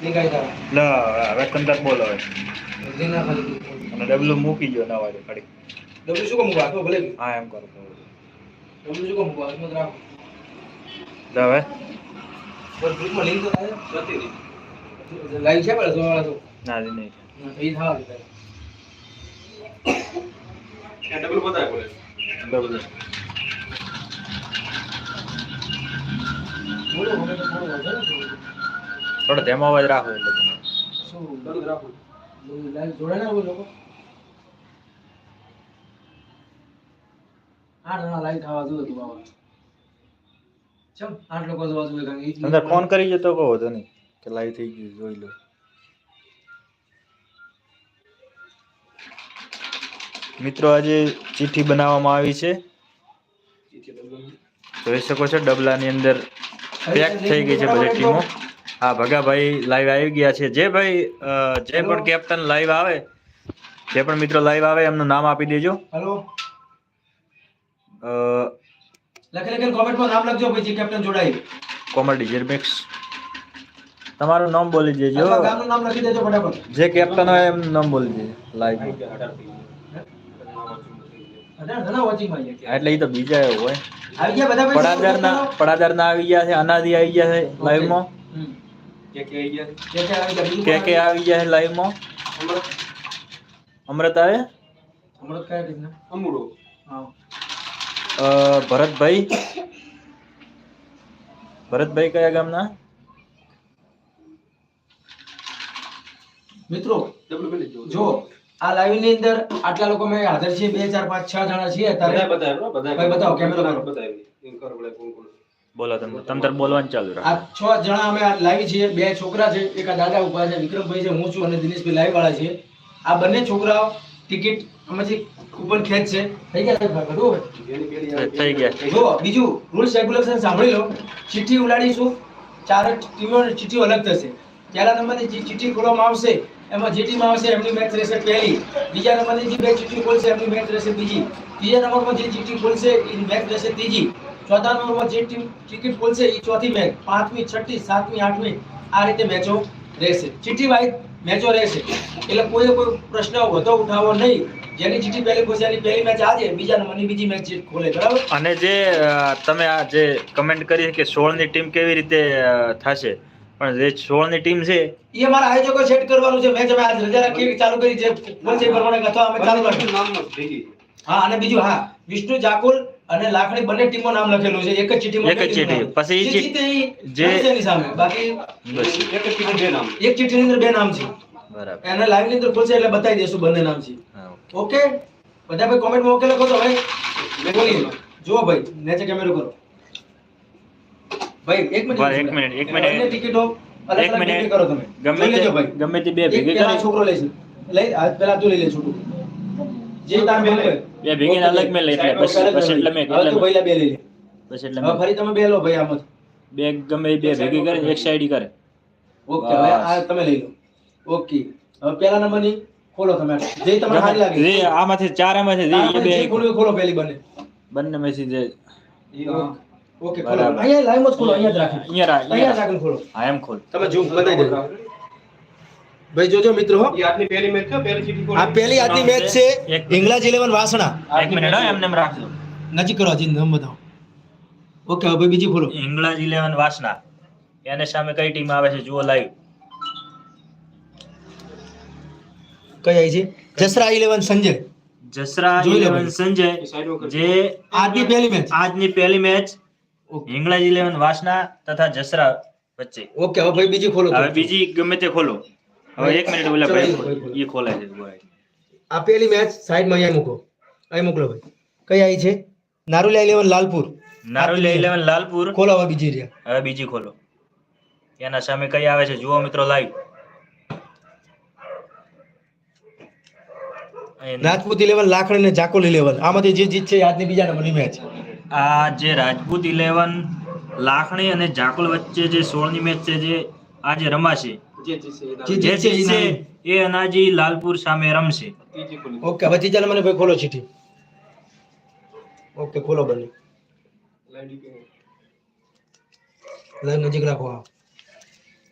તારા હવે કંદર બોલો ના અને ડબલું મૂકી ગયો ના ખાલી. ડબલું શું મૂકવા તો ભલે. હા એમ કરો. ડબલું શું મૂકવા જ રાખો. હવે. બસ ગ્રુપમાં લિંક તો થાય નથી લાઈવ છે પણ સોવાળા તો? ના હજી નહીં ના, તો ઈ થવા દે. ડબલું બોલો? થોડો ધેમો અવાજ રાખો એટલે તમે. શું ચાલુ રાખો. લાઈવ જોડે ના હોય લોકો? આઠ જણા લાઈવ થવા જોઈએ તું બાબા ચમ આઠ લોકો જોવા જોઈએ કારણ કે ઈ જ અંદર ફોન કરી જતો કહો તો નહીં કે લાઈવ થઈ ગયું જોઈ લો. મિત્રો આજે ચિઠ્ઠી બનાવવામાં આવી છે. જોઈ શકો છો ડબલાની અંદર પેક થઈ ગઈ છે બધી ટીમો. હા ભગાભાઈ લાઈવ આવી ગયા છે. જે ભાઈ જે પણ કેપ્ટન લાઈવ આવે જે પણ મિત્રો લાઈવ આવે એમનું નામ આપી દેજો. હેલો અ, લખી લખીને કોમેન્ટમાં નામ લખજો પછી કેપ્ટન જોડાય. કોમેડી જેરમેક્સ તમારું નામ બોલી દેજો. ગામનું નામ લખી દેજો ફટાફટ. જે કેપ્ટન હોય એમનું નામ બોલી દેજો લાઈવ. એટલે એ તો બીજા એવું હોય. આવી ગયા બધા ભાઈ? પડાદારના પડાદારના આવી ગયા છે અનાદી આવી ગયા છે લાઈવમાં. કે કે આવી ગયા બીજું કે કે આવી ગયા છે લાઈવમાં અમૃત અમૃત આવે અમૃત કયા ટીમના અમૃત હા ભરતભાઈ ભરતભાઈ કયા ગામના મિત્રો જો આ લાઈવની અંદર આટલા લોકો મેં હાજર છીએ બે ચાર પાંચ છ જણા છીએ બતાવો ભાઈ બતાવો કેમેરો કરો બોલો તમે. તમ તાર બોલવાનું ચાલુ રાખો. આ છ જણા અમે લાવી છીએ. બે છોકરા છે એક આ દાદા ઊભા છે વિક્રમભાઈ છે હું છું અને દિનેશભાઈ લાઈવ વાળા છીએ. આ બંને છોકરાઓ ટિકિટ આમાંથી કૂપન ખેંચ છે. થઈ ગયા થઈ ગયા જો બીજું રૂલ્સ રેગ્યુલેશન સાંભળી લો. ચિઠ્ઠી ઉલાડીશું ચાર જ ચિઠ્ઠીઓ અલગ થશે. પહેલા નંબરની જે ચિઠ્ઠી ખોલવામાં આવશે. એમાં જે ટીમ આવશે એમની મેચ રહેશે પહેલી. બીજા નંબરની જે બે ચિઠ્ઠી ખોલશે એમની મેચ રહેશે બીજી. ત્રીજા નંબરમાં જે ચિઠ્ઠી ખોલશે એની મેચ રહેશે ત્રીજી. ચોથા નંબરમાં જે ટીમ ટિકિટ ખોલશે એ ચોથી મેચ પાંચમી છઠ્ઠી સાતમી આઠમી આ રીતે મેચો રહેશે. ચીઠી વાઇઝ મેચો રહેશે. એટલે કોઈ કોઈ પ્રશ્ન વધો ઉઠાવો નહીં. જેની ચીઠી પહેલી ખોલશે એની પહેલી મેચ આજે બીજા નંબરની બીજી મેચ ખોલે બરાબર? અને જે તમે આ જે કમેન્ટ કરી કે 16 ની ટીમ કેવી રીતે થશે પણ જે 16 ની ટીમ છે એ અમારા આયોજકો સેટ કરવાનું છે. મેચ અમે આજ રજા રાખી ચાલુ કરી જે બોલશે પ્રમાણે અથવા અમે ચાલુ રાખી હા અને બીજું હા વિષ્ણુ જાકુલ અને લાખણી બંને ટીમો નામ લખેલું છે એક જ ચીઠીમાં એક જ ચીઠી પછી જે ચીઠ- જીતે ઈ જે- રમશે એની સામે. બાકી બસ. એક ચીઠ્ઠીની અંદર બે નામ છે. બરાબર. એને લાઈવની અંદર ખોલશે એટલે બતાવી દેશું બંને નામ છે. ઓકે. બધા ભાઈ કોમેન્ટમાં ઓકે લખો તો ભાઈ બોલીએ જુઓ ભાઈ નેચે કેમેરો કરો. ભાઈ એક મિનિટ. એક મિનિટ, એક મિનિટ. ટિકિટો એક મિનિટ. કરો તમે. ગમે તે ભાઈ. ગમે તે બે એક ભેગી કરી. છોકરો લેશે લઈ આ પેલા તું લઈ લે છોટું. જે તાર મેં લે બે ભેગીને અલગ મેં લઈ એટલે બસ બસ એટલે મેં હવે એટલે તું મેં. પહેલા બે લઈ લે. બસ એટલે હવે મેં ફરી તમે બે લો ભાઈ આમ. જ બે ગમે એ બે ભેગી કરીને એક સાઈડ કરે. ઓકે હવે આ તમે લઈ લો. ઓકે. હવે પહેલા નંબરની ખોલો તમે જે તમને સારી લાગે. જે આમાંથી ચાર એમાંથી જે એ તારામાંથી જે બે ખોલવું એ ખોલો પહેલી બંને. બંને માંથી જે. ઓકે. ખોલો. બરાબર. અહીંયા લાઈવ જ ખોલો અહીંયા જ રાખી. અહીંયા રાખ, અહીંયા અહીંયા જ રાખીને ખોલો. હા એમ ખોલ. તમે ઝૂમ બતાવી દેજો ભાઈ જોજો મિત્રો આ પહેલી આજની મેચ છે ઇંગ્લેન્ડ 11 વાસણા. એક મિનિટ હો, એમને રાખજો. નજીક કરો હજી નામ બતાવો. ઓકે હવે બીજી ખોલો. England eleven Vasna. એને સામે કઈ ટીમ આવે છે? જુઓ લાઈવ કઈ આવી છે? જસરા 11 સંજય. જસરા જોઈ લો ઇલેવન ભાઈ. સંજય જે આજની પહેલી મેચ આજની પહેલી મેચ ઓકે. ઇંગ્લેન્ડ ઇલેવન વાસના તથા જસરા વચ્ચે. ઓકે હવે ભાઈ બીજી ખોલો. હવે બીજી ગમે તે ખોલો. હવે એક મિનિટ ઓલા ભાઈ એ ખોલે છે બોય. આ પહેલી મેચ સાઈડમાં અહીંયા મૂકો. અહીં મોકલો ભાઈ. કઈ આવી છે? નારુલિયા 11 લાલપુર. નારોલી ઇલેવન લાલપુર. ખોલો હવે બીજી રહ્યા હવે બીજી ખોલો. એના સામે કઈ આવે છે? જુઓ મિત્રો લાઈવ રાજપૂત 11 લાખણી અને જાકોલ 11 આમાંથી જે જીત છે આજની બીજા નંબરની મેચ આ જે રાજપૂત ઇલેવન લાખણી અને જાકુલ વચ્ચે જે સોળની મેચ છે જે આજે રમાશે જે જે એ અનાજી લાલપુર સામે રમશે. ઓકે ત્રીજા નંબરની ભાઈ ખોલો ચીઠી ઓકે ખોલો બને. લાઈન નજીક રાખો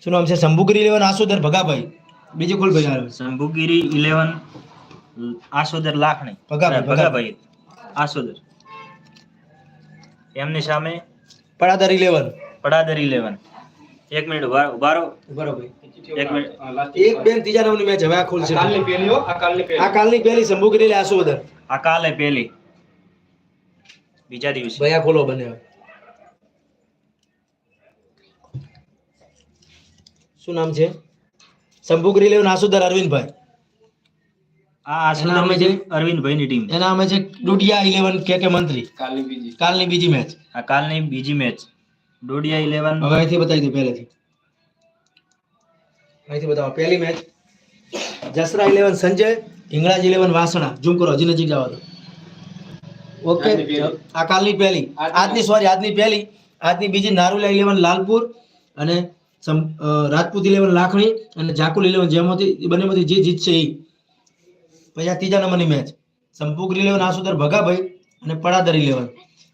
શું નામ છે? શંભુગીરી ઇલેવન આસોદર ભગાભાઈ. બીજી ખોલ ભાઈ શંભુગીરી ઇલેવન આસોદર લાખણી. ભગાભાઈ, ભગાભાઈ. આસોદર. એમની સામે પડાદર ઇલેવન. પડાદર ઇલેવન. એક મિનિટ ઊભા રહો. એક મિનિટ. એક બેન ત્રીજા નંબરની મેચ હવે આ ખુલશે. કાલની પહેલી હો આ કાલની પહેલી. આ કાલની પહેલી શંભુગીરી આસોદર આ કાલે પહેલી. બીજા દિવસે. ભાઈ આ ખોલો બને હવે. શું નામ છે? શંભુગીરી ઇલેવન નાસુદર અરવિંદભાઈ. આ આસોદર એના છે અરવિંદભાઈની ટીમ એના અમે છે ડુડિયા ઇલેવન કે કે મંત્રી. કાલની બીજી. કાલની બીજી મેચ આ કાલની બીજી મેચ ડોડિયા ઇલેવન હવે અહીંથી બતાવી દઉં પહેલેથી. અહીંથી બતાવો. પહેલી match Jasra eleven Sanjay Hinglaj eleven Vasna. Zoom કરો હજી નજીક જવા દો ઓકે. આ કાલની પહેલી. આજની સોરી આજની પહેલી. આજની બીજી નારુલા ઇલેવન લાલપુર અને રાજપૂત ઇલેવન લાખણી અને ઝાકુલ ઇલેવન જેમાંથી બંનેમાંથી જે જીતશે એ પછી આ ત્રીજા નંબરની મેચ સંપુગર ઇલેવન આસુદર ભગાભાઈ અને પડાદર ઇલેવન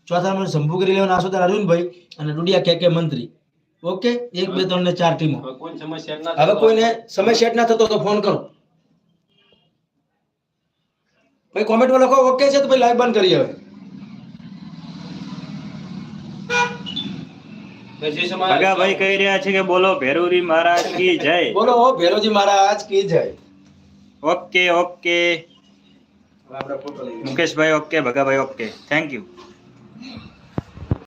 ચોથા નંબર સંપુગર લેવાના આસોદાર અરવિંદભાઈ અને ડુડિયા કે કે મંત્રી. ઓકે? એક બે ત્રણ ને ચાર ટીમો. હવે કોઈ સમસ્યા ના હવે કોઈને સમય સેટ ના થતો તો ફોન કરો. ભાઈ કોમેન્ટમાં લખો ઓકે છે તો ભાઈ લાઈવ બંધ કરીએ હવે. જે કહી રહ્યા છે કે બોલો ભેરુરી મહારાજ કી જય? બોલો ભેરુજી મહારાજ કી જય. Okay okay. હવે આપણે ફોટો લઈએ. Mukeshbhai okay Bhagabhai okay. Thank you